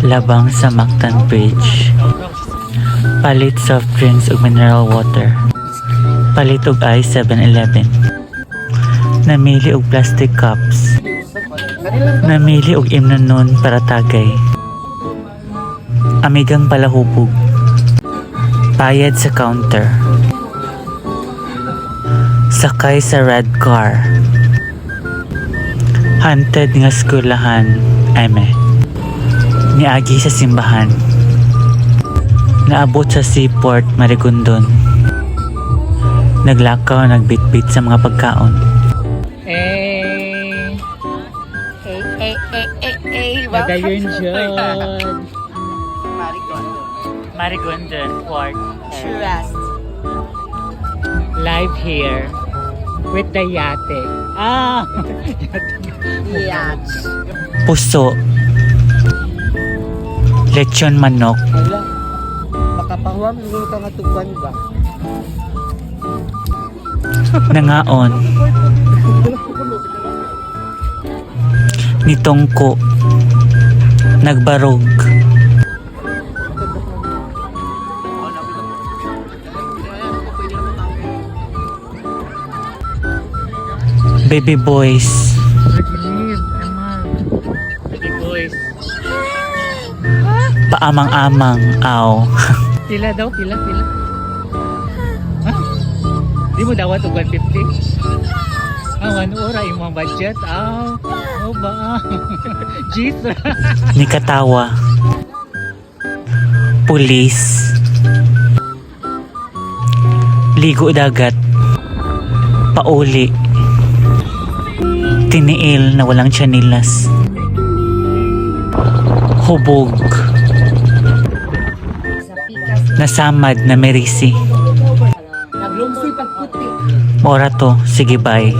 Labang sa Mactan Bridge. Palit soft drinks ug mineral water. Palit og ice 7-Eleven. Namili og plastic cups. Namili og imnanon para tagay. Amigang palahubog. Bayad sa counter. Sakay sa red car. Hunted nga skulahan. Eme. Niagi sa simbahan. Naabot sa seaport Marigondon. Naglakaw, nagbitbit sa mga pagkaon. Eh, Eh, eh, eh, eh, eh. nagayon dyan. Marigold. Marigondon Port. Trust. Live here with the yate. Ah! Yacht. Puso. Lechon manok. Wala. Makapahuam ka nga tukuan ba? Nangaon. Nitongko. Nagbarog. Baby boys. Paamang-amang, aw. pila daw, pila, pila. Di mo dawat og 150? Ah, one ora imong budget. Aw, oh ba? Jesus. Ni katawa. Pulis. Ligo dagat. Pauli. Tiniil na walang tsanilas. Hubog. Nasamad na merisi. Mora to, sige bye.